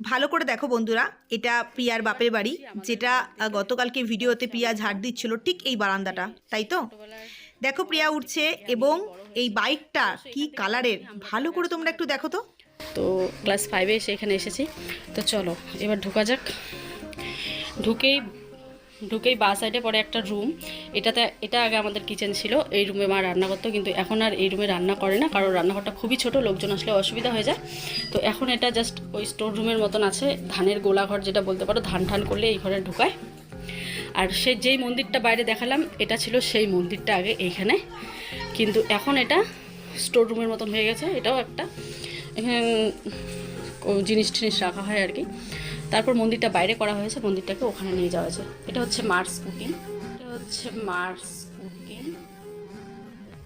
ভালো করে দেখো বন্ধুরা, এটা প্রিয়ার বাপের বাড়ি, যেটা গতকালকে ভিডিওতে প্রিয়া ঝাড় দিচ্ছিল ঠিক এই বারান্দাটা, তাই তো? দেখো প্রিয়া উঠছে এবং এই বাইকটা কি কালারের? ভালো করে তোমরা একটু দেখো তো। তো ক্লাস ফাইভে এসে এখানে এসেছি। তো চলো, এবার ঢোকা যাক। ঢুকেই ঢুকেই বা সাইডে পরে একটা রুম এটাতে, এটা আগে আমাদের কিচেন ছিল, এই রুমে মা রান্না করতো, কিন্তু এখন আর এই রুমে রান্না করে না, কারণ রান্নাঘরটা খুবই ছোট, লোকজন আসলে অসুবিধা হয়ে যায়। তো এখন এটা জাস্ট ওই স্টোর রুমের মতন আছে, ধানের গোলাঘর যেটা বলতে পারো, ধান ঠান করলে এই ঘরে ঢুকায়। আর সে যেই মন্দিরটা বাইরে দেখালাম, এটা ছিল সেই মন্দিরটা আগে এইখানে। কিন্তু এখন এটা স্টোর রুমের মতন হয়ে গেছে, এটাও একটা জিনিস টিনিস রাখা হয় আর কি। তারপর মন্দিরটা বাইরে করা হয়েছে, মন্দিরটাকে ওখানে নিয়ে যাওয়া হয়েছে। এটা হচ্ছে মার্স কুকিং এটা হচ্ছে মার্স কুকিং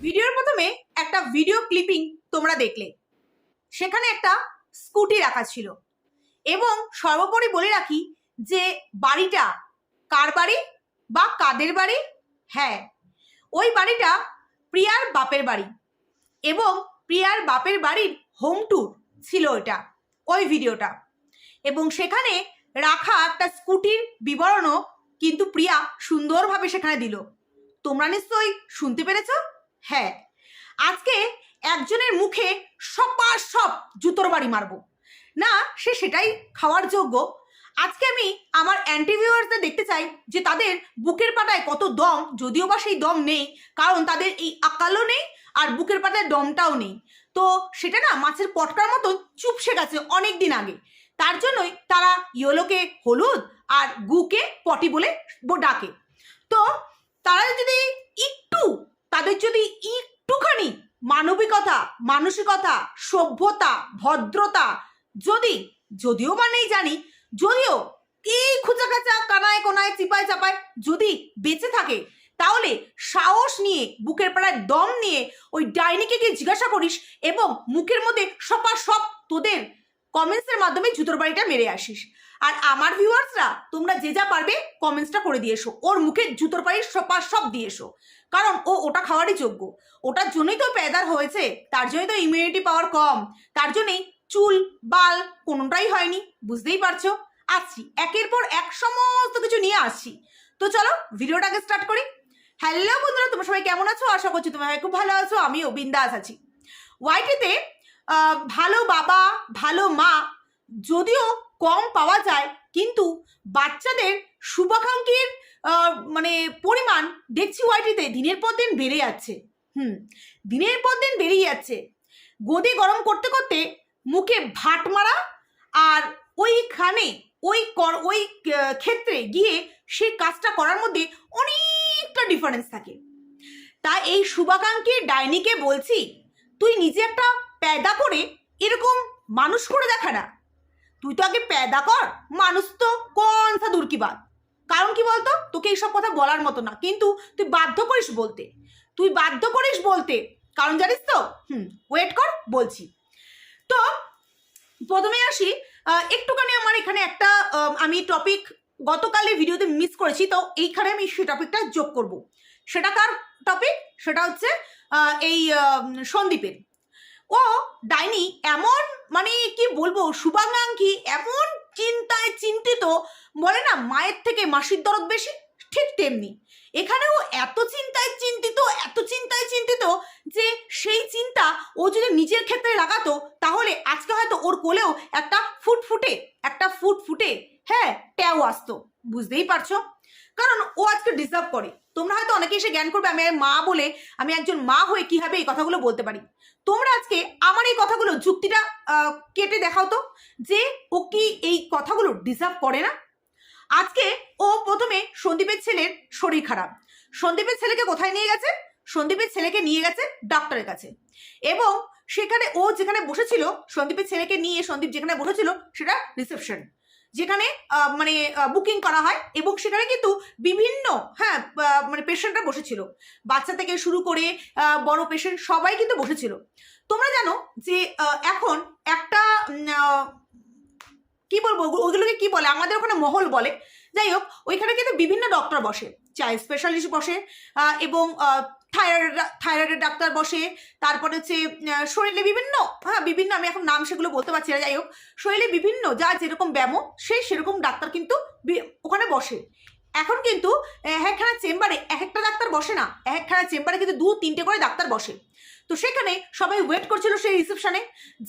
ভিডিওর প্রথমে একটা ভিডিও ক্লিপিং তোমরা দেখলে। সেখানে একটা স্কুটি রাখা ছিল। এবং সর্বোপরি বলে রাখি যে বাড়িটা কার বাড়ি বা কাদের বাড়ি? হ্যাঁ ওই বাড়িটা প্রিয়ার বাপের বাড়ি। এবং প্রিয়ার বাপের বাড়ির হোম ট্যুর ছিল ওটা ওই ভিডিওটা এবং সেখানে রাখা একটা স্কুটির বিবরণও কিন্তু প্রিয়া সুন্দরভাবে সেখানে দিল। তোমরা নিশ্চয়ই শুনতে পেরেছ? হ্যাঁ। আজকে একজনের মুখে সবার সব জুতোর বাড়ি মারবো। না, সে সেটাই খাওয়ার যোগ্য। আজকে আমি আমার অ্যান্টিভিউয়ার্সদের দেখতে চাই যে তাদের বুকের পাতায় কত দম, যদিও বা সেই দম নেই, কারণ তাদের এই আকালও নেই আর বুকের পাতায় দমটাও নেই। তো সেটা না মাছের পটকার মতো চুপসে গেছে অনেক দিন আগে। তার জন্যই তারা ইয়োলোকে হলুদ আর গুকে পটি বলে ডাকে। তো তারা যদি একটু, তাদের যদি একটুখানি মানবিকতা, মানসিকতা, সভ্যতা, ভদ্রতা, যদি, যদিও বা নেই জানি, যদিও এই খুচা খাচা কানায় কোনায়, চিপায় চাপায় যদি বেঁচে থাকে, তাহলে সাহস নিয়ে, বুকের পাড়ায় দম নিয়ে ওই ডাইনিকে গিয়ে জিজ্ঞাসা করিস এবং মুখের মধ্যে সপা সব তোদের কমেন্টসের মাধ্যমে জুতোর বাড়িটা মেরে আসিস। আর আমার ভিউয়ার্সরা তোমরা যে যা পারবে কমেন্টসটা করে দিয়ে এসো। ওর মুখে জুতোর বাড়ির সপা সব দিয়ে এসো। কারণ ও ওটা খাওয়ারই যোগ্য। ওটার জন্যই তো পেদার হয়েছে, তার জন্যই তো ইমিউনিটি পাওয়ার কম। তার জন্যই চুল, বাল কোনোটাই হয়নি, বুঝতেই পারছ? আসছি, একের পর এক সমস্ত কিছু নিয়ে আসছি। তো চলো, ভিডিওটাকে স্টার্ট করি। হ্যালো বন্ধুরা, তোমরা সবাই কেমন আছো? আশা করছি তোমরা খুব ভালো আছো, আমিও বিন্দাস আছি। ওয়াইটিতে ভালো বাবা, ভালো মা যদিও কম পাওয়া যায়, কিন্তু বাচ্চাদের শুভাকাঙ্ক্ষীর মানে পরিমাণ দেখছি ওয়াইটিতে দিনের পর দিন বেড়ে যাচ্ছে। হুম, দিনের পর দিন বেরিয়ে যাচ্ছে। গদি গরম করতে করতে মুখে ভাট মারা আর ওইখানে, ওই কর, ওই ক্ষেত্রে গিয়ে সে কাজটা করার মধ্যে অনেকটা ডিফারেন্স থাকে। তা এই শুভাকাঙ্ক্ষীর ডাইনিকে বলছি, তুই নিজে একটা প্যাদা করে এরকম মানুষ করে দেখা না। তুই তো আগে প্যাদা কর, মানুষ তো কোন সা দূর কি বাদ কারণ কি বলতো? তোকে এইসব কথা বলার মতো না। কিন্তু তুই বাধ্য করিস বলতে। তুই বাধ্য করিস বলতে। কারণ জানিস তো? হুম ওয়েট কর, বলছি। তো, প্রথমে আসি একটুখানি আমার এখানে একটা আমি টপিক গতকালের ভিডিওতে মিস করেছি। তো এইখানে আমি সেই টপিকটা যোগ করব। সেটা কার টপিক সেটা হচ্ছে এই সন্দীপের। ও, ডাইনি, এমন মানে কি বলব, শুভাকাঙ্ক্ষী, এমন চিন্তায় চিন্তিত, বলে না মায়ের থেকে মাসির দরদ বেশি? ঠিক তেমনি। এখানেও এত চিন্তায় চিন্তিত, এত চিন্তায় চিন্তিত যে সেই চিন্তা ও যদি নিজের ক্ষেত্রে লাগাতো, তাহলে আজকে হয়তো ওর কোলেও একটা ফুট ফুটে একটা ফুট ফুটে হ্যাঁ ট্যাও আসতো। বুঝতেই পারছ? কারণ ও আজকে ডিজার্ভ করে। তোমরা হয়তো অনেকে এসে জ্ঞান করবে, আমি মা বলে আমি একজন মা হয়ে কীভাবে এই কথাগুলো বলতে পারি। তোমরা আজকে আমার এই কথাগুলো, যুক্তিটা কেটে দেখাও তো যে ও কি এই কথাগুলো ডিজার্ভ করে না? আজকে ও প্রথমে সন্দীপের ছেলের শরীর খারাপ। সন্দীপের ছেলেকে কোথায় নিয়ে গেছে? সন্দীপের ছেলেকে নিয়ে গেছে ডাক্তারের কাছে। এবং সেখানে ও যেখানে বসেছিল, সন্দীপের ছেলেকে নিয়ে সন্দীপ যেখানে বসেছিল, সেটা রিসেপশন যেখানে মানে বুকিং করা হয় এবং সেখানে কিন্তু বিভিন্ন হ্যাঁ মানে পেশেন্টরা বসেছিল। বাচ্চা থেকে শুরু করে বড় পেশেন্ট সবাই কিন্তু বসেছিল। তোমরা জানো যে এখন একটা কি বলব ওইগুলোকে কি বলে? আমাদের ওখানে মহল বলে। যাই হোক, ওইখানে কিন্তু বিভিন্ন ডক্টর বসে। চাইল্ড স্পেশালিস্ট বসে এবং থাইরয়েড, থাইরয়েডের ডাক্তার বসে, তারপরে হচ্ছে শরীরে বিভিন্ন হ্যাঁ বিভিন্ন, আমি এখন নাম সেগুলো বলতে পারছি না, যাই হোক, শরীরে বিভিন্ন, যা যেরকম ব্যায়ামও সেই সেরকম ডাক্তার কিন্তু ওখানে বসে। এখন কিন্তু, এক একখানা চেম্বারে, এক একটা ডাক্তার বসে না, এক একখানা চেম্বারে কিন্তু দু, তিনটে করে ডাক্তার বসে। তো সেখানে সবাই ওয়েট করছিল সেই রিসেপশনে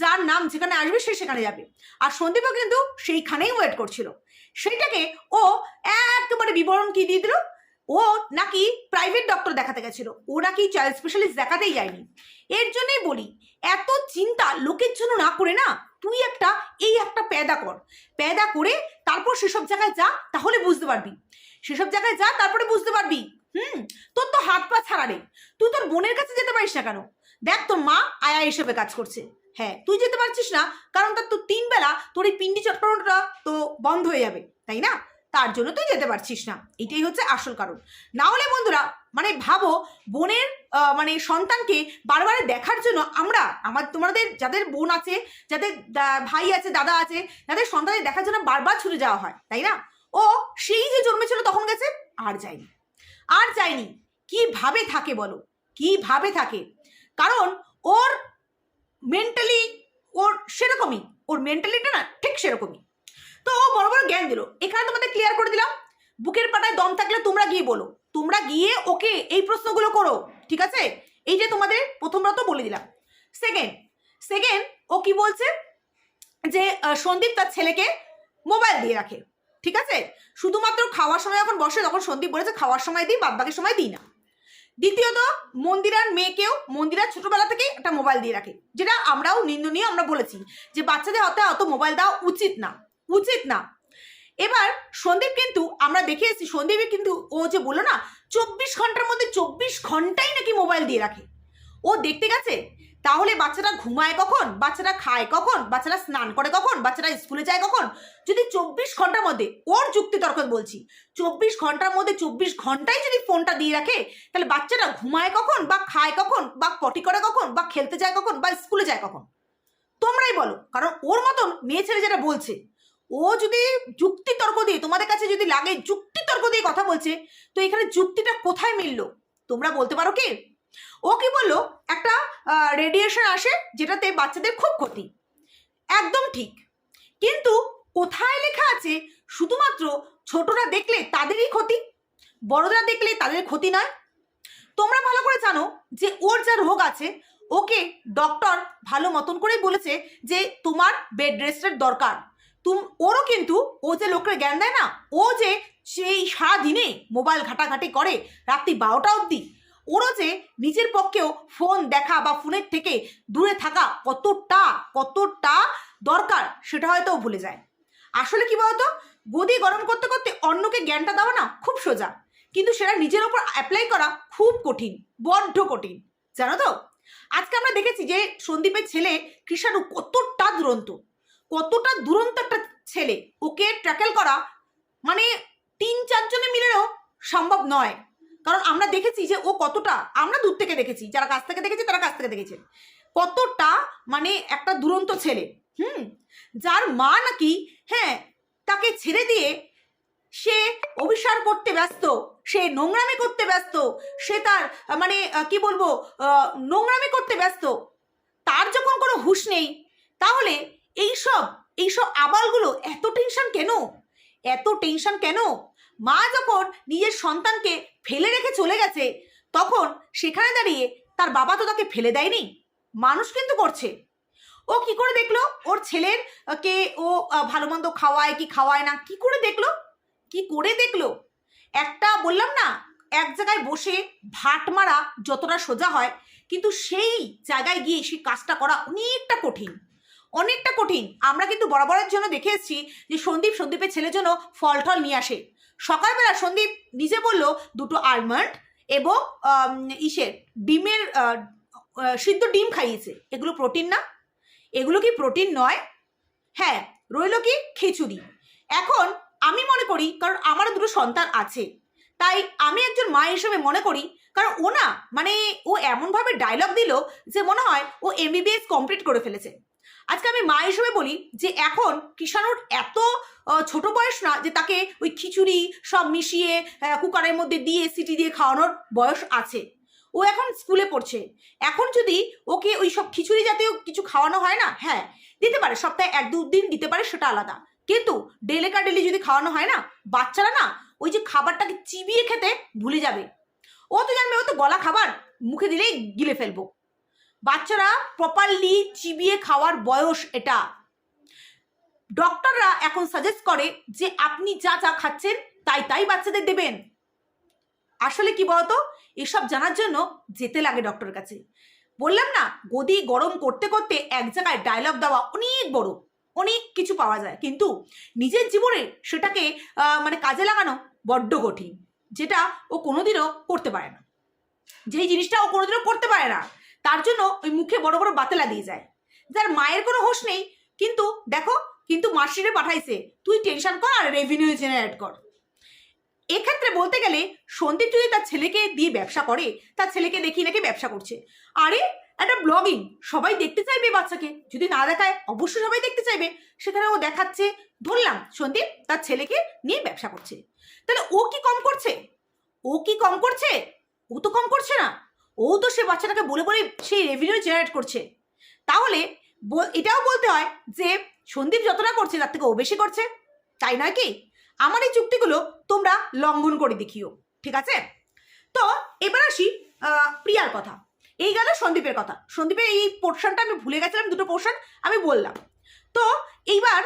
যার নাম যেখানে আসবে সে সেখানে যাবে। আর সন্দীপও কিন্তু সেইখানেই ওয়েট করছিল। সেইটাকে ও একেবারে বিবরণ কি দিয়ে দিল? ও নাকি প্রাইভেট ডক্টর দেখাতে গেছিল। ও নাকি চাইল্ড স্পেশালিস্ট দেখাতেই যায়নি। এর জন্যই বলি, এত চিন্তা লোকের জন্য না করে না, তুই একটা, এই একটা প্যাদা কর। প্যাদা করে তারপর সেসব জায়গায় যা, তাহলে বুঝতে পারবি। সেসব জায়গায় যা, তারপরে বুঝতে পারবি। হুম? তোর তো হাত পা ছাড়া নেই। তুই তোর বোনের কাছে যেতে পারিস না কেন? দেখ, তোর মা আয়া হিসেবে কাজ করছে। হ্যাঁ তুই যেতে পারছিস না, কারণ তার তো তিন বেলা তোর এই পিন্ডি চট্টগ্রামটা তো বন্ধ হয়ে যাবে, তাই না? তার জন্য তুই যেতে পারছিস না। এটাই হচ্ছে আসল কারণ। না হলে বন্ধুরা মানে ভাবো, বোনের মানে সন্তানকে বারবার দেখার জন্য আমরা, আমার, তোমাদের যাদের বোন আছে, যাদের ভাই আছে, দাদা আছে যাদের সন্তানের দেখার জন্য বারবার ছুটে যাওয়া হয়, তাই না? ও সেই যে জন্মেছিল তখন গেছে, আর যায়নি। আর যায়নি। কীভাবে থাকে বলো? কীভাবে থাকে? কারণ ওর মেন্টালি ওর সেরকমই, ওর মেন্টালিটা না, ঠিক সেরকমই। তো বড় বড় জ্ঞান দিল। এখানে তোমাদের ক্লিয়ার করে দিলাম। বুকের পাটায় দম থাকলে তোমরা গিয়ে বলো। তোমরা গিয়ে ওকে এই প্রশ্নগুলো করো, ঠিক আছে? এই যে তোমাদের প্রথমত বলে দিলাম। সেকেন্ড সেকেন্ড ও কি বলছে? যে সন্দীপ তার ছেলেকে মোবাইল দিয়ে রাখে, ঠিক আছে? শুধুমাত্র খাওয়ার সময় যখন বসে, তখন সন্দীপ বলেছে, খাওয়ার সময় দিই বাদ সময় দিই না। দ্বিতীয়ত মন্দিরার মেয়েকেও মন্দিরার ছোটবেলা থেকেই একটা মোবাইল দিয়ে রাখে, যেটা আমরাও নিন্দনীয়, আমরা বলেছি যে, বাচ্চাদের হাতে অত মোবাইল দেওয়া উচিত না। উচিত না। এবার সন্দীপ কিন্তু, আমরা দেখে এসেছি সন্দীপে কিন্তু ও যে বলল না, চব্বিশ ঘণ্টার মধ্যে চব্বিশ ঘন্টাই নাকি মোবাইল দিয়ে রাখে। ও দেখতে গেছে, তাহলে বাচ্চারা ঘুমায় কখন? বাচ্চারা খায় কখন? বাচ্চারা স্নান করে কখন? বাচ্চারা স্কুলে যায় কখন? যদি চব্বিশ ঘণ্টার মধ্যে, ওর যুক্তি তর্ক বলছি, চব্বিশ ঘণ্টার মধ্যে চব্বিশ ঘন্টাই যদি ফোনটা দিয়ে রাখে, তাহলে বাচ্চারা ঘুমায় কখন বা খায় কখন বা পটি করে কখন বা খেলতে যায় কখন বা স্কুলে যায় কখন? তোমরাই বলো, কারণ ওর মতন মেয়ে ছেলে যেটা বলছে ও যদি যুক্তি তর্ক দিয়ে, তোমাদের কাছে যদি লাগে যুক্তি তর্ক দিয়ে কথা বলছে, তো এখানে যুক্তিটা কোথায় মিলল? তোমরা বলতে পারো কি? ও কি বলল? একটা রেডিয়েশন আসে যেটাতে বাচ্চাদের খুব ক্ষতি। একদম ঠিক। কিন্তু কোথায় লেখা আছে? শুধুমাত্র ছোটরা দেখলে তাদেরই ক্ষতি, বড়রা দেখলে তাদের ক্ষতি নয়। তোমরা ভালো করে জানো যে ওর যা রোগ আছে, ওকে ডক্টর ভালো মতন করেই বলেছে যে তোমার বেড রেস্টের দরকার। তুম, ওরও কিন্তু ও যে লোকের জ্ঞান দেয় না, ও যে সেই সারাদিনে মোবাইল ঘাটাঘাটি করে রাত্রি বারোটা অবধি, ওরও যে নিজের পক্ষেও ফোন দেখা বা ফোনের থেকে দূরে থাকা কতটা কতটা দরকার সেটা হয়তো ভুলে যায়। আসলে কি বলতো? গদি গরম করতে করতে অন্যকে জ্ঞানটা দেওয়া না খুব সোজা, কিন্তু সেটা নিজের ওপর অ্যাপ্লাই করা খুব কঠিন, বড্ড কঠিন, জানো তো? আজকে আমরা দেখেছি যে সন্দীপের ছেলে কৃষাণু কতটা দুরন্ত কতটা দুরন্ত একটা ছেলে? ওকে ট্র্যাকেল করা মানে তিন চারজনে মিলেও সম্ভব নয়। কারণ আমরা দেখেছি যে ও কতটা, আমরা দূর থেকে দেখেছি, যারা কাছ থেকে দেখেছি তারা কাছ থেকে দেখেছে। কতটা মানে একটা দুরন্ত ছেলে, হুম? যার মা নাকি হ্যাঁ তাকে ছেড়ে দিয়ে সে অভিসার করতে ব্যস্ত, সে নোংরামি করতে ব্যস্ত, সে তার মানে কি বলব নোংরামি করতে ব্যস্ত। তার যখন কোনো হুঁশ নেই, তাহলে এইসব এইসব আবালগুলো এত টেনশন কেন? এত টেনশন কেন? মা যখন নিজের সন্তানকে ফেলে রেখে চলে গেছে, তখন সেখানে দাঁড়িয়ে তার বাবা তো তাকে ফেলে দেয়নি। মানুষ কিন্তু করছে। ও কি করে দেখল? ওর ছেলের কে ও ভালো মন্দ খাওয়ায় কি খাওয়ায় না, কি করে দেখল? কি করে দেখল? একটা বললাম না, এক জায়গায় বসে ভাট মারা যতটা সোজা হয়, কিন্তু সেই জায়গায় গিয়ে সেই কাজটা করা অনেকটা কঠিন। অনেকটা কঠিন। আমরা কিন্তু বরাবরের জন্য দেখে এসেছি যে সন্দীপ সন্দীপের ছেলের জন্য ফল টল নিয়ে আসে। সকালবেলা সন্দীপ নিজে বলল, দুটো আলমন্ড এবং ইসের ডিমের সিদ্ধ ডিম খাইয়েছে। এগুলো প্রোটিন না? এগুলো কি প্রোটিন নয়? হ্যাঁ রইল কি খিচুড়ি। এখন আমি মনে করি, কারণ আমার দুটো সন্তান আছে, তাই আমি একজন মা হিসেবে মনে করি, কারণ ও না মানে ও এমনভাবে ডায়লগ দিল যে মনে হয় ও এমবিবিএস কমপ্লিট করে ফেলেছে। আজকে আমি মা হিসেবে বলি যে এখন কিষাণুর এত ছোট বয়স না যে তাকে ওই খিচুড়ি সব মিশিয়ে কুকারের মধ্যে দিয়ে সিটি দিয়ে খাওয়ানোর বয়স আছে। ও এখন স্কুলে পড়ছে। এখন যদি ওকে ওই সব খিচুড়ি জাতীয় কিছু খাওয়ানো হয় না হ্যাঁ দিতে পারে, সপ্তাহে এক দু দিন দিতে পারে, সেটা আলাদা। কিন্তু ডেলে কা ডেলি যদি খাওয়ানো হয় না, বাচ্চারা না ওই যে খাবারটাকে চিবিয়ে খেতে ভুলে যাবে। ও তো জানবে, ও তো গলা খাবার মুখে দিলেই গিলে ফেলব। বাচ্চারা প্রপারলি চিবিয়ে খাওয়ার বয়স এটা। ডক্টররা এখন সাজেস্ট করে যে আপনি যা যা খাচ্ছেন তাই তাই বাচ্চাদের দেবেন। আসলে কি বলতো? এসব জানার জন্য যেতে লাগে ডক্টরের কাছে। বললাম না, গদি গরম করতে করতে এক জায়গায় ডায়লগ দেওয়া অনেক বড়, অনেক কিছু পাওয়া যায়। কিন্তু নিজের জীবনে সেটাকে মানে কাজে লাগানো বড্ড কঠিন, যেটা ও কোনোদিনও করতে পারে না। যেই জিনিসটা ও কোনোদিনও করতে পারে না তার জন্য ওই মুখে বড় বড় বাতেলা দিয়ে যায়। যার মায়ের কোনো হোশ নেই, কিন্তু দেখো, কিন্তু মাসিরে পাঠাইছে। তুই টেনশন কর আর রেভিনিউ জেনারেট কর। এক্ষেত্রে বলতে গেলে, সন্দীপ যদি তার ছেলেকে দিয়ে ব্যবসা করে, তার ছেলেকে দেখি নাকি ব্যবসা করছে। আরে, একটা ব্লগিং সবাই দেখতে চাইবে বাচ্চাকে। যদি না দেখায়, অবশ্যই সবাই দেখতে চাইবে। সেখানে ও দেখাচ্ছে, ধরলাম, সন্দীপ তার ছেলেকে নিয়ে ব্যবসা করছে। তাহলে ও কি কম করছে? ও কি কম করছে? ও তো কম করছে না। ও তো সে বাচ্চাটাকে বলে বলে সেই রেভিনিউ জেনারেট করছে। তাহলে এটাও বলতে হয় যে সন্দীপ যতটা করছে তার থেকে ও বেশি করছে। তাই নয় কি? আমার এই চুক্তিগুলো তোমরা লঙ্ঘন করে দেখিও, ঠিক আছে? তো এবার আসি প্রিয়ার কথা। এই গেল সন্দীপের কথা। সন্দীপের এই পোর্শনটা আমি ভুলে গেছিলাম, দুটো পোর্শন আমি বললাম। তো এইবার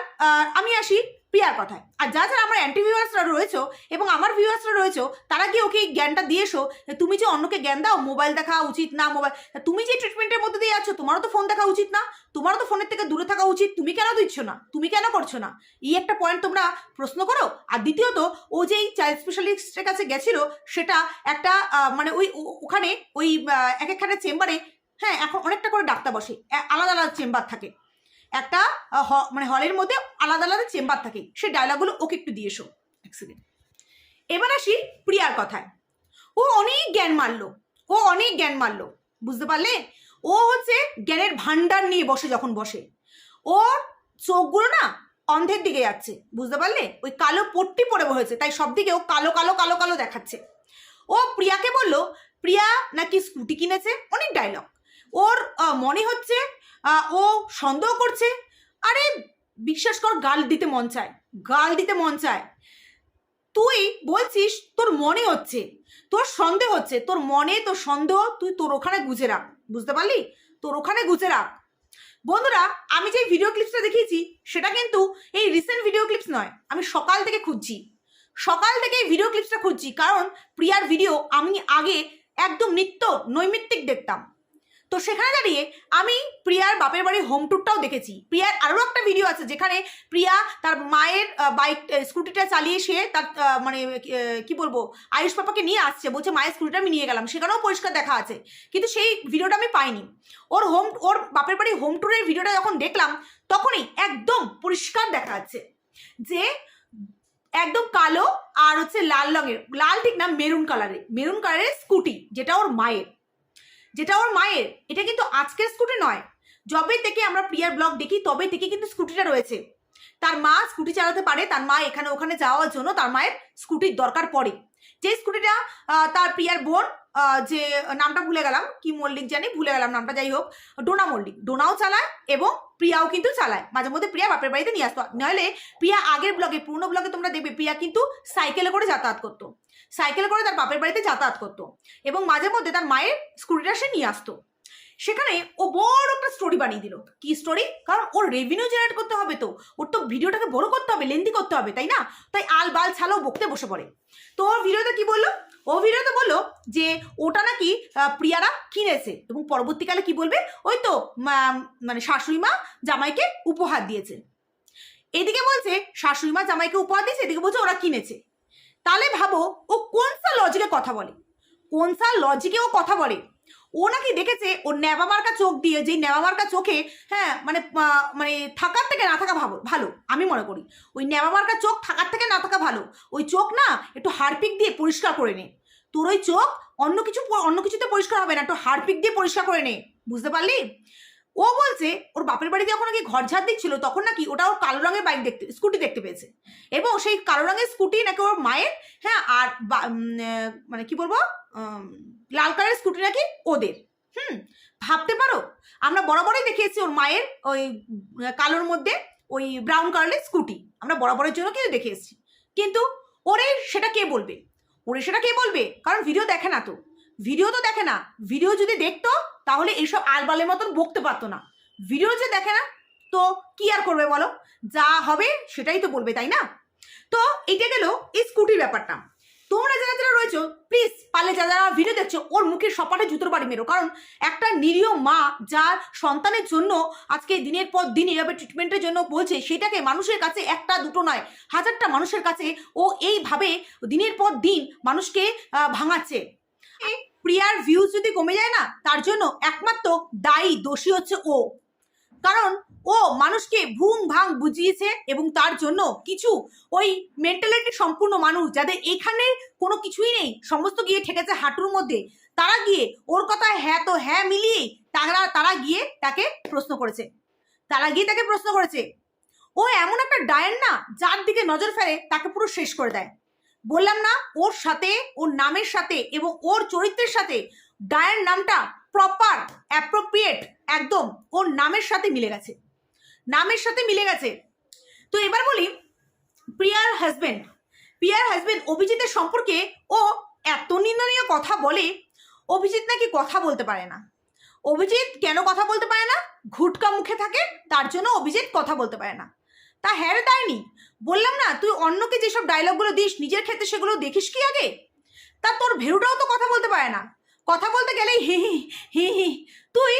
আমি আসি প্রিয়ার কথায়। আর যা যারা আমার অ্যান্টি ভিউয়ার্সরা রয়েছে এবং আমার ভিউয়ার্সরা রয়েছে, তারা কি ওকে জ্ঞানটা দিয়ে এসো তুমি যে অন্যকে জ্ঞান দাও মোবাইল দেখা উচিত না মোবাইল তুমি যে ট্রিটমেন্টের মধ্যে দিয়ে আছো, তোমারও তো ফোন দেখা উচিত না, তোমারও তো ফোনের থেকে দূরে থাকা উচিত, তুমি কেন দিচ্ছ না? তুমি কেন করছ না? এই একটা পয়েন্ট তোমরা প্রশ্ন করো। আর দ্বিতীয়ত, ও যে এই চাইল্ড স্পেশালিস্টের কাছে গেছিল, সেটা একটা মানে ওই ওখানে ওই এক একখানে চেম্বারে হ্যাঁ এখন অনেকটা করে ডাক্তার বসে আলাদা আলাদা চেম্বার থাকে। একটা মানে হলের মধ্যে আলাদা আলাদা চেম্বার থাকে। সেই ডায়লগুলো ওকে একটু দিয়ে এসো এবার আসি প্রিয়ার কথায়। ও অনেক জ্ঞান মারলো, ও অনেক জ্ঞান মারলো, বুঝতে পারলে? ও হচ্ছে জ্ঞানের ভান্ডার নিয়ে বসে যখন বসে, ওর চোখগুলো না অন্ধের দিকে যাচ্ছে, বুঝতে পারলে? ওই কালো পট্টি পরে হয়েছে তাই সব দিকে ও কালো কালো কালো কালো দেখাচ্ছে। ও প্রিয়াকে বলল, প্রিয়া নাকি স্কুটি কিনেছে? অনেক ডায়লগ ওর মনে হচ্ছে ও সন্দেহ করছে। আরে, বিশ্বাস কর, গাল দিতে মন চায়। গাল দিতে মন চায়। তুই বলছিস, তোর মনে হচ্ছে। তোর সন্দেহ হচ্ছে। তোর মনে, তোর সন্দেহ, তুই তোর ওখানে গুজে রাখ। বুঝতে পারলি? তোর ওখানে গুজে রাখ। বন্ধুরা, আমি যে ভিডিও ক্লিপসটা দেখিয়েছি, সেটা কিন্তু এই রিসেন্ট ভিডিও ক্লিপস নয়। আমি সকাল থেকে খুঁজছি। সকাল থেকে এই ভিডিও ক্লিপসটা খুঁজছি। কারণ, প্রিয়ার ভিডিও আমি আগে একদম নিত্য নৈমিত্তিক দেখতাম। তো সেখানে দাঁড়িয়ে আমি প্রিয়ার বাপের বাড়ির হোম ট্যুরটাও দেখেছি। প্রিয়ার আরও একটা ভিডিও আছে যেখানে প্রিয়া তার মায়ের বাইক স্কুটিটা চালিয়ে সে তার মানে কি বলব, আয়ুষ পাপাকে নিয়ে আসছে, বলছে, মায়ের স্কুটিটা আমি নিয়ে গেলাম। সেখানেও পরিষ্কার দেখা আছে। কিন্তু সেই ভিডিওটা আমি পাইনি। ওর হোম ওর বাপের বাড়ি হোম ট্যুরের ভিডিওটা যখন দেখলাম, তখনই একদম পরিষ্কার দেখা যাচ্ছে যে একদম কালো আর হচ্ছে লাল রঙের, লাল ঠিক না, মেরুন কালারের মেরুন কালারের স্কুটি যেটা ওর মায়ের। যেটা ওর মায়ের, এটা কিন্তু আজকের স্কুটি নয়। যবে থেকে আমরা প্রিয়ার ব্লগ দেখি, তবে থেকে কিন্তু স্কুটিটা রয়েছে। তার মা স্কুটি চালাতে পারে, তার মা এখানে ওখানে যাওয়ার জন্য তার মায়ের স্কুটির দরকার পড়ে। যে স্কুটিটা তার প্রিয়ার বোন যে নামটা ভুলে গেলাম, কি মল্লিক জানি, ভুলে গেলাম নামটা, যাই হোক, ডোনা মল্লিক। ডোনাও চালায় এবং প্রিয়াও কিন্তু চালায়। মাঝে মধ্যে প্রিয়া বাপের বাড়িতে নিয়ে আসতো। নইলে প্রিয়া আগের ব্লগে, পুরনো ব্লগে তোমরা দেখবে, প্রিয়া কিন্তু সাইকেলে করে যাতায়াত করতো। সাইকেলে করে তার বাপের বাড়িতে যাতায়াত করতো এবং মাঝে মধ্যে তার মায়ের স্কুটিটা সে নিয়ে আসতো। সেখানে ও বড় একটা স্টোরি বানিয়ে দিল। কি স্টোরি কারণ ওর রেভিনিউ জেনারেট করতে হবে তো। ওর তো ভিডিওটাকে বড় করতে হবে লেন্দি করতে হবে, তাই না? তাই আল বাল ছালাও বকতে বসে পড়ে। তো ওর ভিডিওতে কি বলল? ও ভিডিওতে বলল যে ওটা নাকি প্রিয়ারা কিনেছে এবং পরবর্তীকালে কি বলবে? ওই তো মানে শাশুড়ি মা জামাইকে উপহার দিয়েছে। এদিকে বলছে, শাশুড়ি মা জামাইকে উপহার দিয়েছে। এদিকে বলছে, ওরা কিনেছে। তাহলে ভাবো, ও কোন সা লজিকে কথা বলে? কোন সা লজিকে ও কথা বলে? ও নাকি দেখেছে, ও ন্যাবা মার্কা চোখ দিয়ে, যেই ন্যাবা মার্কা চোখে হ্যাঁ মানে মানে থাকার থেকে না থাকা ভালো ভালো, আমি মনে করি। ওই ন্যাবা মার্কা চোখ থাকার থেকে না থাকা ভালো। ওই চোখ না, একটু হারপিক দিয়ে পরিষ্কার করে নে। তোর ওই চোখ অন্য কিছু, অন্য কিছুতে পরিষ্কার হবে না, একটু হারপিক দিয়ে পরিষ্কার করে নে। বুঝতে পারলি? ও বলছে, ওর বাপের বাড়িতে যখন নাকি ঘর ঝাড় দিচ্ছিল, তখন নাকি ওটা ওর কালো রঙের বাইক দেখতে স্কুটি দেখতে পেয়েছে। এবং সেই কালো রঙের স্কুটি নাকি ওর মায়ের হ্যাঁ আর মানে কি বলব লাল কালারের স্কুটি নাকি ওদের। হুম, ভাবতে পারো? আমরা বড় বরাবরই দেখিয়েছি ওর মায়ের ওই কালোর মধ্যে ওই ব্রাউন কালারের স্কুটি আমরা বড় বরাবরের জন্য কিন্তু দেখে এসেছি কিন্তু ওরে সেটা কে বলবে? ওরে সেটা কে বলবে? কারণ ভিডিও দেখে না তো। ভিডিও তো দেখে না। ভিডিও যদি দেখতো তাহলে এইসব আলবালের মতন বকতে পারতো না। ভিডিও যে দেখে না, তো কি আর করবে বলো? যা হবে সেটাই তো বলবে, তাই না? তো এটা গেল এই স্কুটির ব্যাপারটা। তোমরা যারা যারা রয়েছো প্লিজ পারলে যারা যারা ভিডিও দেখছ, ওর মুখের সপাটে জুতোর বাড়ি মেরো। কারণ একটা নিরীহ মা যার সন্তানের জন্য আজকে দিনের পর দিন এভাবে ট্রিটমেন্টের জন্য বলছে, সেটাকে মানুষের কাছে একটা দুটো নয়, হাজারটা মানুষের কাছে ও এইভাবে দিনের পর দিন মানুষকে ভাঙাচ্ছে। প্রিয়ার ভিউজ যদি কমে যায় না, তার জন্য একমাত্র দায়ী দোষী হচ্ছে ও। কারণ ও মানুষকে ভুং ভাং বুঝিয়েছে এবং তার জন্য কিছু ওই মেন্টালিটি সম্পূর্ণ মানুষ যাদের এখানে কোনো কিছুই নেই, সমস্ত গিয়ে ঠেকেছে হাঁটুর মধ্যে, তারা গিয়ে ওর কথা হ্যাঁ তো হ্যাঁ মিলিয়ে তারা তারা গিয়ে তাকে প্রশ্ন করেছে। তারা গিয়ে তাকে প্রশ্ন করেছে। ও এমন একটা ডায়ের না, যার দিকে নজর ফেলে, তাকে পুরো শেষ করে দেয়। বললাম না, ওর সাথে, ওর নামের সাথে এবং ওর চরিত্রের সাথে ডায়ের নামটা প্রপার অ্যাপ্রোপ্রিয়েট একদম ওর নামের সাথে মিলে গেছে। নামের সাথে মিলে গেছে। তো এবার বলি, প্রিয়ার হাজবেন্ড প্রিয়ার হাজব্যান্ড অভিজিতের সম্পর্কে ও এত নিন্দনীয় কথা বলে, অভিজিৎ নাকি কথা বলতে পারে না। অভিজিৎ কেন কথা বলতে পারে না? ঘুটকা মুখে থাকে, তার জন্য অভিজিৎ কথা বলতে পারে না। তা হ্যাঁ রে তাই নি বললাম না তুই অন্যকে যেসব ডায়লগগুলো দিস নিজের ক্ষেত্রে সেগুলো দেখিস কি আগে তা তোর ভেরুটাও তো কথা বলতে পারে না কথা বলতে গেলেই হি হি হি হি তুই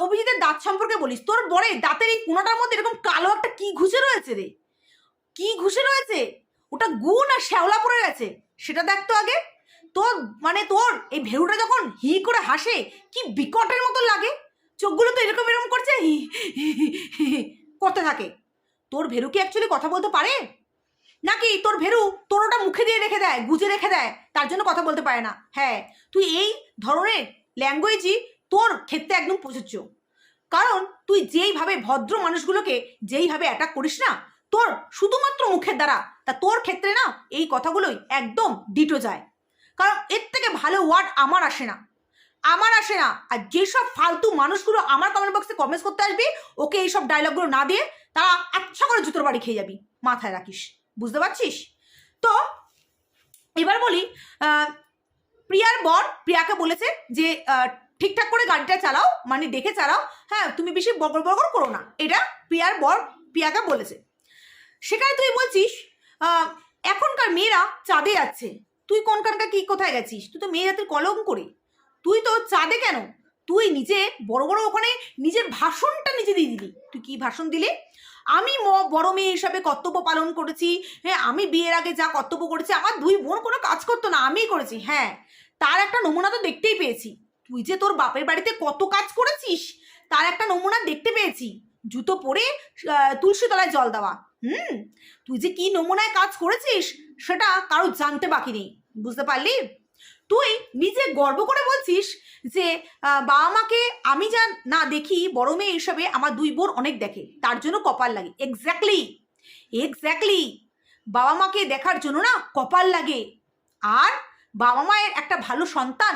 অভিজিতের দাঁত সম্পর্কে বলিস তোর বরে দাঁতের এই কোনাটার মধ্যে এরকম কালো একটা কি ঘুষে রয়েছে রে কি ঘুষে রয়েছে ওটা গুণ আর শ্যাওলা পড়ে গেছে সেটা দেখ তো আগে তোর মানে তোর এই ভেরুটা যখন হি করে হাসে কি বিকটের মতো লাগে চোখগুলো তো এরকম এরকম করছে হি, হি, হি, করতে থাকে তোর ভেরু কি অ্যাকচুয়ালি কথা বলতে পারে? নাকি তোর ভেরু তোর ওটা মুখে দিয়ে রেখে দেয়, গুজে রেখে দেয়, তার জন্য কথা বলতে পারে না? হ্যাঁ তুই এই ধরনের ল্যাঙ্গুয়েজই তোর ক্ষেত্রে একদম প্রযোজ্য। কারণ তুই যেইভাবে ভদ্র মানুষগুলোকে যেইভাবে অ্যাটাক করিস না, তোর শুধুমাত্র মুখের দ্বারা, তা তোর ক্ষেত্রে না এই কথাগুলোই একদম ডিটো যায়। কারণ এর থেকে ভালো ওয়ার্ড আমার আসে না। আমার আসে না। আর যেসব ফালতু মানুষগুলো আমার কমেন্ট বক্সে কমেন্টস করতে আসবি, ওকে এইসব ডায়লগগুলো না দিয়ে তারা আচ্ছা করে জুতোর বাড়ি খেয়ে যাবি, মাথায় রাখিস। বুঝতে পারছিস? তো এবার বলি প্রিয়ার বর প্রিয়াকে বলেছে যে ঠিকঠাক করে গাড়িটা চালাও মানে দেখে চালাও হ্যাঁ তুমি বেশি বগর বগর করো না। এটা প্রিয়ার বর প্রিয়াকে বলেছে। সেখানে তুই বলছিস এখনকার মেয়েরা চাঁদে যাচ্ছে। তুই কোনখানকার কি কোথায় গেছিস? তুই তো মেয়ে জাতের কলম করে। তুই তো চাঁদে কেন? তুই নিজে বড় বড় ওখানে নিজের ভাষণটা নিজে দিয়ে দিলি। তুই কি ভাষণ দিলি? আমি ম- বড় মেয়ে হিসাবে কর্তব্য পালন করেছি হ্যাঁ আমি বিয়ের আগে যা কর্তব্য করেছি, আমার দুই বোন কোনো কাজ করতো না, আমিই করেছি হ্যাঁ। তার একটা নমুনা তো দেখতেই পেয়েছি। তুই যে তোর বাপের বাড়িতে কত কাজ করেছিস, তার একটা নমুনা দেখতে পেয়েছি। জুতো পরে তুলসী তলায় জল দেওয়া, হুম? তুই যে কি নমুনায় কাজ করেছিস, সেটা কারও জানতে বাকি নেই। বুঝতে পারলি? তুই নিজে গর্ব করে বলছিস যে বাবা মাকে আমি যা না দেখি, বড় মেয়ে হিসাবে আমার দুই বোন অনেক দেখে। তার জন্য কপাল লাগে। এক্স্যাক্টলি এক্স্যাক্টলি বাবা মাকে দেখার জন্য না কপাল লাগে। আর বাবা মায়ের একটা ভালো সন্তান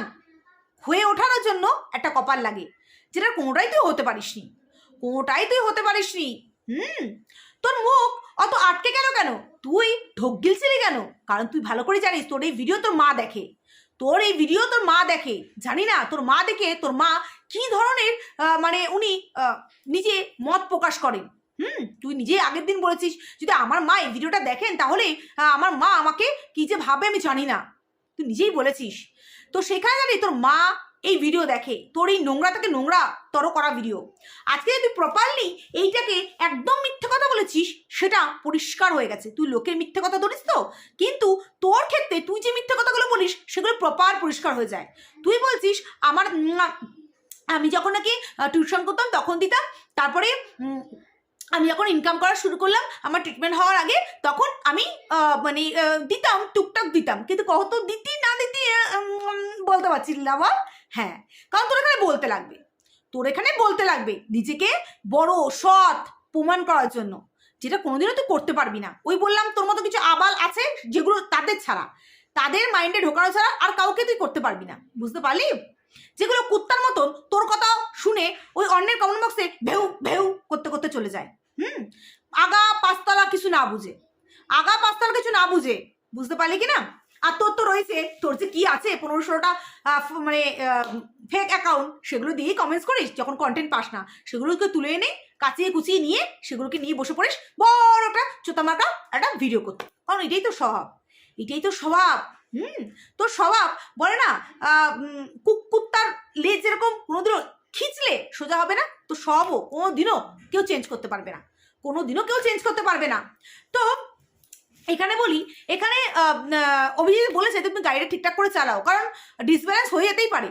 হয়ে ওঠানোর জন্য একটা কপাল লাগে। যেটা কোনোটাই তুই হতে পারিসনি। কোনোটাই তুই হতে পারিসনি। হুম? তোর মুখ অত আটকে গেল কেন? তুই ঢোক গিলছিলি কেন? কারণ তুই ভালো করে জানিস তোর এই ভিডিও তোর মা দেখে। তোর এই ভিডিও তোর মা দেখে। জানি না, তোর মা দেখে তোর মা কি ধরনের মানে উনি নিজে মত প্রকাশ করেন। হুম? তুই নিজে আগের দিন বলেছিস, যদি আমার মা এই ভিডিওটা দেখেন তাহলে আমার মা আমাকে কি যে ভাবে আমি জানি না। তুই নিজেই বলেছিস। তো সেখানে জানি তোর মা এই ভিডিও দেখে। তোর এই নোংরা থেকে নোংরা তর করা ভিডিও আজকে তুই প্রপারলি এইটাকে একদম মিথ্যে কথা বলেছিস, সেটা পরিষ্কার হয়ে গেছে। তুই লোকের মিথ্যে কথা ধরিস তো? কিন্তু তোর ক্ষেত্রে তুই যে মিথ্যে কথাগুলো বলিস, সেগুলো প্রপার পরিষ্কার হয়ে যায়। তুই বলছিস, আমার আমি যখন নাকি টিউশন করতাম, তখন দিতাম। তারপরে আমি যখন ইনকাম করা শুরু করলাম, আমার ট্রিটমেন্ট হওয়ার আগে, তখন আমি মানে দিতাম, টুকটাক দিতাম। কিন্তু কত দিতি না দিতি বলতে পারছি না, বল। হ্যাঁ কারণ তোর এখানে বলতে লাগবে। তোর এখানে বলতে লাগবে নিজেকে বড়, সৎ প্রমাণ করার জন্য, যেটা কোনোদিনও তুই করতে পারবি না। ওই বললাম তোর মতো কিছু আবাল আছে যেগুলো তাদের ছাড়া, তাদের মাইন্ডে ঢোকানো ছাড়া আর কাউকে তুই করতে পারবি না। বুঝতে পারলি? যেগুলো কুত্তার মতন, তোর কথা শুনে ওই অন্যের কমেন্ট বক্সে ভেউ ভেউ করতে করতে চলে যায়। হুম? আগা পাঁচতলা কিছু না বুঝে, আগা পাঁচতলা কিছু না বুঝে, বুঝতে পারলি কি না? আর তোর তো রয়েছে তোর যে কি আছে পনেরো ষোলোটা আহ, ফ- মানে ফেক অ্যাকাউন্ট সেগুলো দিয়েই কমেন্টস করিস যখন কন্টেন্ট পাস না। সেগুলোকে তুলে এনে কাচিয়ে কুচিয়ে নিয়ে সেগুলোকে নিয়ে বসে পড়িস বড় একটা চোতামাকা একটা ভিডিও করতে। কারণ এটাই তো স্বভাব। এটাই তো স্বভাব। হুম? তো স্বভাব বলে না আহ, কুক কুত্তার লেজ যেরকম কোনোদিনও খিচলে সোজা হবে না তো সবও কোনো দিনও কেউ চেঞ্জ করতে পারবে না। কোনো দিনও কেউ চেঞ্জ করতে পারবে না। তো এখানে বলি, এখানে অভিজিৎ বলেছে তুমি গাড়িটা ঠিকঠাক করে চালাও, কারণ ডিসব্যালেন্স হয়ে যেতেই পারে।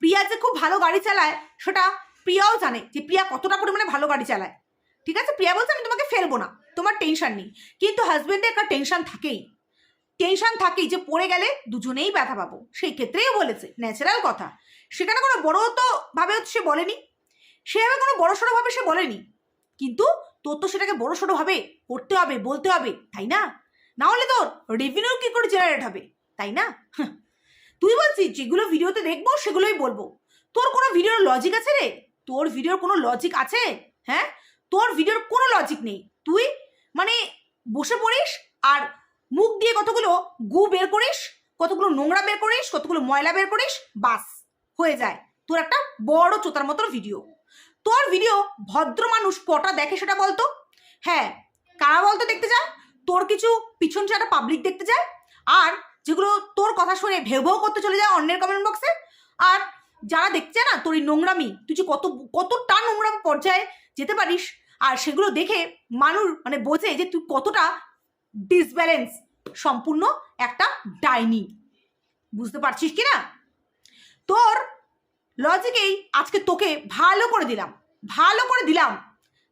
প্রিয়া যে খুব ভালো গাড়ি চালায়, সেটা প্রিয়াও জানে যে প্রিয়া কতটা পরিমাণে ভালো গাড়ি চালায়। ঠিক আছে? প্রিয়া বলছে, আমি তোমাকে ফেলব না, তোমার টেনশন নেই। কিন্তু হাজবেন্ডের একটা টেনশন থাকেই। টেনশন থাকেই যে পড়ে গেলে দুজনেই ব্যথা পাবো। সেই ক্ষেত্রেই বলেছে ন্যাচারাল কথা। সেখানে কোনো বড় তো ভাবে সে বলেনি। সেভাবে কোনো বড় সড়ো ভাবে সে বলেনি। কিন্তু তোর তো সেটাকে বড় সড়ো ভাবে করতে হবে, বলতে হবে, তাই না? না হলে তোর রেভিনিউ কি করে জেনারেট হবে? তাই না? হাহ। তুই বলছিস যেগুলো ভিডিওতে দেখব, সেগুলোই বলব। তোর কোনো ভিডিওর লজিক আছে রে? তোর ভিডিওর কোনো লজিক আছে? হ্যাঁ? তোর ভিডিওর কোনো লজিক নেই। তুই মানে বসে পড়িস আর মুখ দিয়ে কতগুলো গু বের করিস, কতগুলো নোংরা বের করিস, কতগুলো ময়লা বের করিস, বাস, হয়ে যায়। তোর একটা বড় চোতার মতো ভিডিও তোর ভিডিও ভদ্র মানুষ কটা দেখে সেটা বলতো? হ্যাঁ। কারা বলতো দেখতে যায় তোর কিছু পিছন ছাড়া পাবলিক দেখতে যায়? আর যেগুলো তোর কথা শুনে ভেউ ভেউ করতে চলে যায় অন্যের কমেন্ট বক্সে আর যারা দেখছে না, তোর এই নোংরামি, তুই যে কত, কতটা নোংরাম পর্যায়ে যেতে পারিস? আর সেগুলো দেখে মানুষ মানে বোঝে যে তুই কতটা ডিসব্যালেন্স সম্পূর্ণ একটা ডাইনি। বুঝতে পারছিস কি না? তোর লজিকেই আজকে তোকে ভালো করে দিলাম, ভালো করে দিলাম।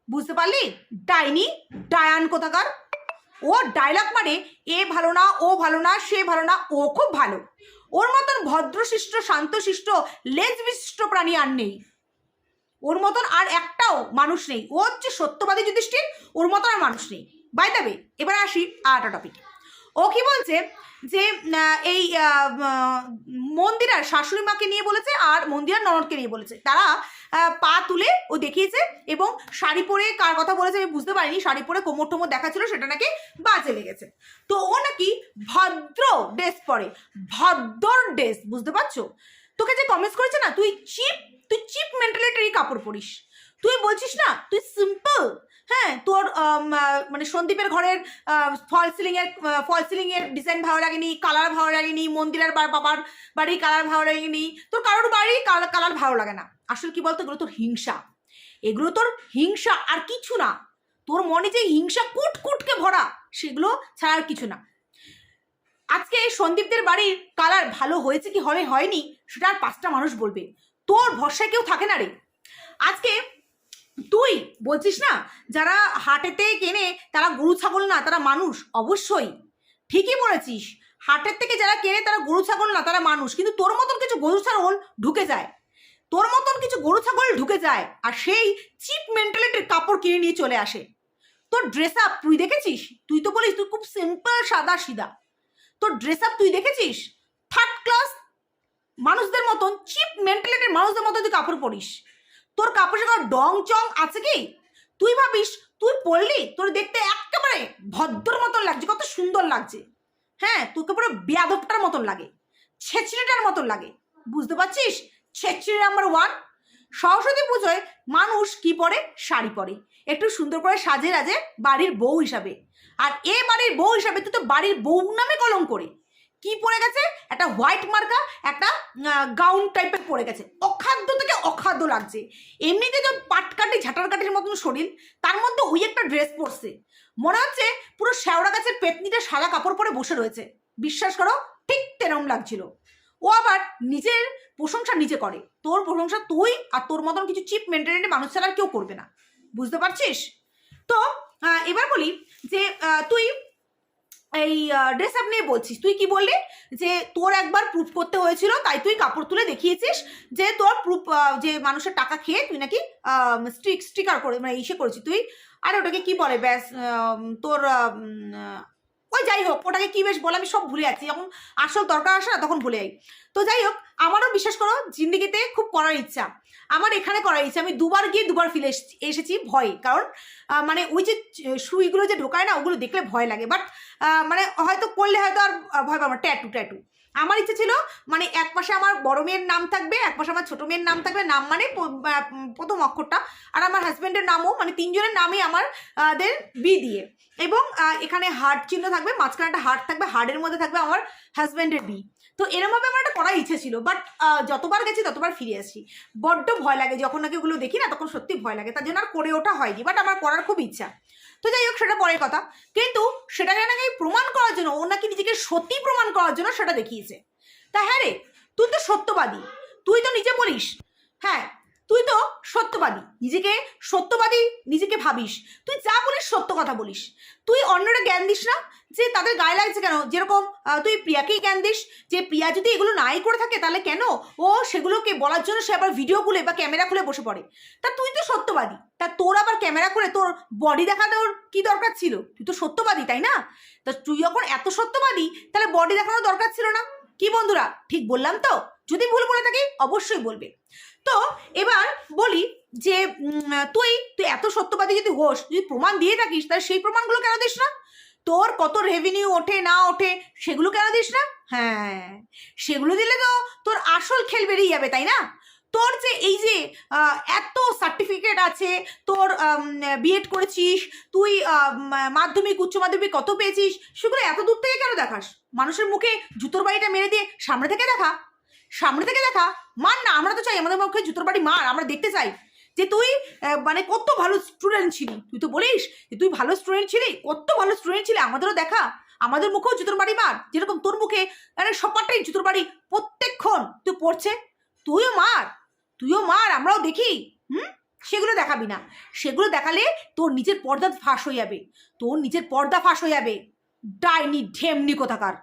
বুঝতে পারলি? ডাইনি, ডায়ান কোথাকার? ও ডায়লগ মানে এ ভালো না, ও ভালো না, সে ভালো না, ও খুব ভালো। ওর মতন ভদ্রশিষ্ট, শান্তশিষ্ট লেজ বিশিষ্ট প্রাণী আর নেই। ওর মতন আর একটাও মানুষ নেই। ও হচ্ছে সত্যবাদী যুধিষ্ঠির, ওর মতন আর মানুষ নেই। বাই দেবে এবার আসি আর একটা টপিক ও কি বলছে যে এই মন্দিরার শাশুড়ি মাকে নিয়ে বলেছে আর মন্দিরার ননদকে নিয়ে বলেছে। তারা পা তুলে ও দেখিয়েছে এবং শাড়ি পরে কার কথা বলেছে আমি বুঝতে পারিনি। শাড়ি পরে কোমর টোমর দেখাচ্ছিল, সেটা নাকি বাজে লেগেছে। তো ও নাকি ভদ্র ড্রেস পরে, ভদ্র ড্রেস বুঝতে পারছ? তোকে যে কমেন্টস করেছে না, তুই চিপ তুই চিপ মেন্টালিটির কাপড় পরিস। তুই বলছিস না, তুই সিম্পল হ্যাঁ তোর মানে সন্দীপের ঘরের ফল সিলিং এর ফল সিলিং এর ডিজাইন ভালো লাগেনি কালার ভালো লাগেনি, মন্দিরের বাবার বাড়ির কালার ভালো লাগেনি, তোর কারোর বাড়ির কালার ভালো লাগে না। আসলে কি বলতো? এগুলো তোর হিংসা। এগুলো তোর হিংসা আর কিছু না। তোর মনে যে হিংসা কুট কুটকে ভরা, সেগুলো ছাড়া আর কিছু না। আজকে এই সন্দীপদের বাড়ির কালার ভালো হয়েছে কি হবে হয়নি, সেটা আর পাঁচটা মানুষ বলবে। তোর ভরসায় কেউ থাকে না রে। আজকে তুই বলছিস না, যারা হাটেতে কেনে তারা গরু, ছাগল না, তারা মানুষ, অবশ্যই। ঠিকই বলেছিস। হাটের থেকে যারা কেনে তারা গরু, ছাগল না, তারা মানুষ। কিন্তু তোর মতন কিছু গরু, ছাগল ঢুকে যায়। তোর মতন কিছু গরু ছাগল ঢুকে যায় আর সেই চিপ মেন্টালিটির কাপড় কিনে নিয়ে চলে আসে। তোর ড্রেস আপ তুই দেখেছিস? তুই তো বলিস তুই খুব সিম্পল সাদা সিদা তোর ড্রেস আপ তুই দেখেছিস? থার্ড ক্লাস মানুষদের মতন, চিপ মেন্টালিটির মানুষদের মতন তুই কাপড় পরিস। তোর কাপড় ডং চং আছে কি? তুই ভাবিস, তুই পরলি, তোর দেখতে একেবারে ভদ্র মতন লাগছে, কত সুন্দর লাগছে। হ্যাঁ তোকে পুরো বেয়াদবটার মতন লাগে, ছেঁচড়েটার মতন লাগে। বুঝতে পারছিস? ছেচড়ি নাম্বার ওয়ান সরস্বতী পুজোয় মানুষ কি পরে? শাড়ি পরে। একটু সুন্দর করে সাজে রাজে বাড়ির বউ হিসাবে। আর এ বাড়ির বউ হিসাবে তুই তো বাড়ির বউ নামে কলম করে কি পড়ে গেছে? একটা হোয়াইট মার্কা একটা গাউন টাইপের পড়ে গেছে। অখাদ্য থেকে অখাদ্য লাগছে। এমনিতে তো পাটকাটি ঝাঁটার কাটির মতন শরীর, তার মধ্যে ওই একটা ড্রেস পরছে। মনে হচ্ছে পুরো শ্যাওড়া গাছের পেতনিটা সাদা কাপড় পরে বসে রয়েছে। বিশ্বাস করো, ঠিক তেরম লাগছিল। ও আবার নিজের প্রশংসা নিজে করে। তোর প্রশংসা তুই আর তোর মতন কিছু চিপ মেন্টালিটি মানুষ ছাড়া আর কেউ করবে না। বুঝতে পারছিস? তো এবার বলি যে তুই এই ড্রেস আপ নিয়ে বলছিস। তুই কি বললি? যে তোর একবার প্রুফ করতে হয়েছিল, তাই তুই কাপড় তুলে দেখিয়েছিস যে তোর প্রুফ যে মানুষের টাকা খেয়ে তুই নাকি স্টিক স্টিকার করে মানে ইসে করেছিস তুই। আর ওটাকে কি বলে? ব্যাস তোর ওই যাই হোক, ওটাকে কি বেশ বলে আমি সব ভুলে যাচ্ছি। যখন আসল দরকার আসে না, তখন ভুলে যাই। তো যাই হোক, আমারও বিশ্বাস করো, জিন্দিগিতে খুব করার ইচ্ছা। আমার এখানে করার ইচ্ছা। আমি দুবার গিয়ে দুবার ফিরে এসেছি- ভয়ে। কারণ মানে ওই যে সুইগুলো যে ঢোকায় না, ওগুলো দেখলে ভয় লাগে। বাট মানে হয়তো করলে হয়তো আর ভয় পাবো ট্যাটু ট্যাটু। আমার ইচ্ছে ছিল মানে এক পাশে আমার বড় মেয়ের নাম থাকবে এক পাশে আমার ছোট মেয়ের নাম থাকবে নাম মানে প্রথম অক্ষরটা। আর আমার হাজব্যান্ডের নামও মানে তিনজনের নামই আমার আহ, দের বি দিয়ে। এবং এখানে হার্ট চিহ্ন থাকবে মাঝখানে একটা হার্ট থাকবে হার্টের মধ্যে থাকবে আমার হাজব্যান্ডের বি তো এরমভাবে আমার একটা করার ইচ্ছে ছিল বাট যতবার গেছি ততবার ফিরে আসি। বড্ড ভয় লাগে যখন নাকি ওগুলো দেখি না, তখন সত্যি ভয় লাগে, তার জন্য আর করে ওঠা হয়নি বাট আমার করার খুব ইচ্ছা। তো যাই হোক, সেটা পরের কথা। কিন্তু সেটাকে নাকি প্রমাণ করার জন্য, ও নাকি নিজেকে সত্যি প্রমাণ করার জন্য সেটা দেখিয়েছে। তা হ্যাঁ রে, তুই তো সত্যবাদী, তুই তো নিজে বলিস হ্যাঁ তুই তো সত্যবাদী, নিজেকে সত্যবাদী নিজেকে ভাবিস, তুই যা বলিস সত্য কথা বলিস। তুই অন্যরা জ্ঞান দিস না যে তাদের গায়ে লাগছে কেন? যেরকম তুই প্রিয়াকেই জ্ঞান দিস, যে প্রিয়া যদি এগুলো নাই করে থাকে, তাহলে কেন? ও সেগুলোকে বলার জন্য সে আবার ভিডিও খুলে বা ক্যামেরা খুলে বসে পড়ে। তা তুই তো সত্যবাদী। তা তোর আবার ক্যামেরা করে তোর বডি দেখানোর কি দরকার ছিল? তুই তো সত্যবাদী, তাই না? তা তুই যখন এত সত্যবাদী, তাহলে বডি দেখানোর দরকার ছিল না। কি বন্ধুরা, ঠিক বললাম তো? যদি ভুল বলে থাকি, অবশ্যই বলবে। তো এবার বলি যে তুই তুই এত সত্যবাদী যদি হোস, যদি প্রমাণ দিয়ে থাকিস, তাহলে সেই প্রমাণগুলো কেন দিস না? তোর কত রেভিনিউ ওঠে না ওঠে, সেগুলো কেন দিস না? হ্যাঁ সেগুলো দিলে তো তোর আসল খেল বেরিয়ে যাবে, তাই না? তোর যে এই যে এত সার্টিফিকেট আছে, তোর বিএড করেছিস, তুই মাধ্যমিক, উচ্চ মাধ্যমিক কত পেয়েছিস, সেগুলো এত দূর থেকে কেন দেখাস? মানুষের মুখে জুতোর বাড়িটা মেরে দিয়ে সামনে থেকে দেখা। সামনে থেকে দেখা, মার না, আমরা তো চাই, আমাদের মুখে জুতোর বাড়ি মার, আমরা দেখতে চাই। যে তুই মানে কত ভালো স্টুডেন্ট ছিলি। তুই তো বলিস যে তুই ভালো স্টুডেন্ট ছিলি, কত ভালো স্টুডেন্ট ছিলি, আমাদেরও দেখা। আমাদের মুখেও জুতোর বাড়ি মার, যেরকম তোর মুখে মানে সবারটাই জুতোর বাড়ি প্রত্যেকক্ষণ তুই পড়ছে তুইও মার তুইও মার, আমরাও দেখি, হুম? সেগুলো দেখাবি না। সেগুলো দেখালে তোর নিজের পর্দা ফাঁস হয়ে যাবে। তোর নিজের পর্দা ফাঁস হয়ে যাবে। ডাইনি ঢেমনি কোথাকার।